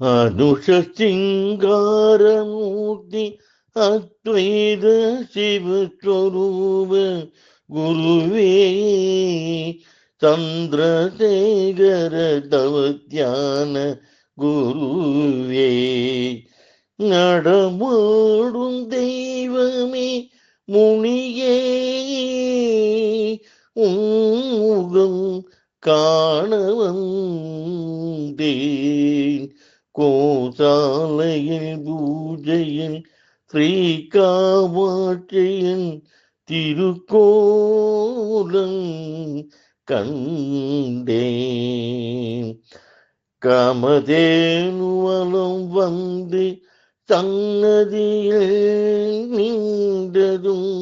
അനുഷശൃംഗാരമൂർത്തി അദ്വൈത ശിവസ്വരൂപ ഗുരുവേ ചന്ദ്രശേഖര തവധ്യാന ഗുരുവേ നടമാടും ദൈവമേ മുണിയേ ഉം മുഖം കാണവന്തേ கோசாலையில் பூஜையில் ஸ்ரீ காமாட்சியின் திருக்கோலம் கண்டேன். கமதேனுவலம் வந்து சன்னதியில் நின்றதும்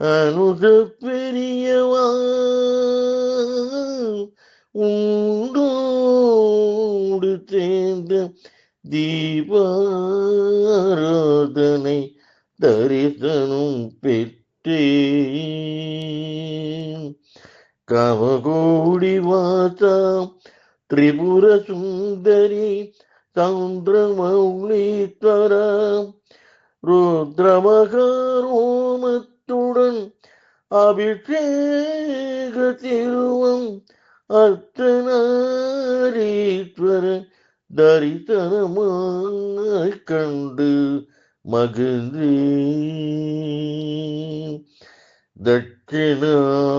அனுத பெரியவா உண்டோ சேர்ந்த தீபாராதனை தரிசனம் பெற்றே கவகோடி வாசா திரிபுர சுந்தரி சந்திரமௌலீஸ்வர ருத்ரமகாரோமத்துடன் அபிஷேக திருவம் அர்த்தநாரீஸ்வர தரிசனமாய் கண்டு மகிழ்ந்து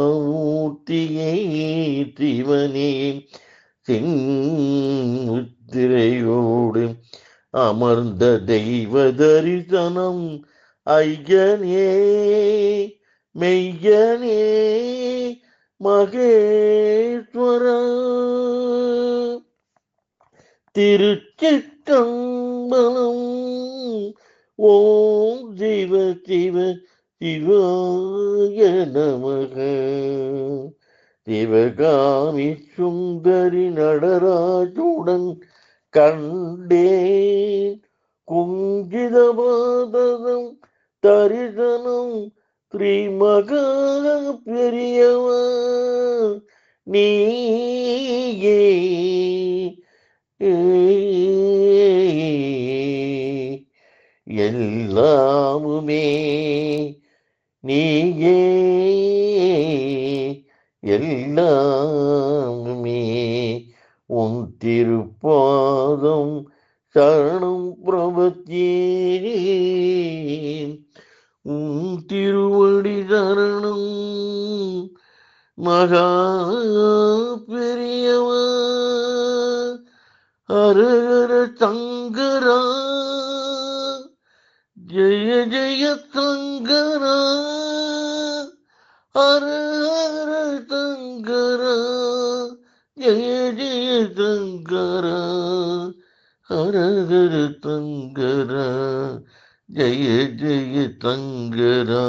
தட்சிணாமூர்த்தியை சிவனே சின்முத்திரையோடு அமர்ந்த தெய்வ தரிசனம் ஐயனே மெய்யனே மகேஸ்வர. திருச்சிற்றம்பலம். ஓம் சிவ சிவ சிவாய நமக. சிவகாமி சுந்தரி நடராஜுடன் கண்டேன். குஞ்சிதபாதம் தரிசனம் ஸ்ரீமகா பெரியவா நீயே. எல்லாமுமே நீயே. எல்லாமுமே உன் திருப்பாதம் சரணம் பிரபத்தியே மகா பெரியவ அருகர தங்கரா ஜெய ஜெய தங்கரா அருகர தங்கரா ஜெய ஜெய தங்கரா அருகர தங்கரா ஜெய ஜெய தங்கரா.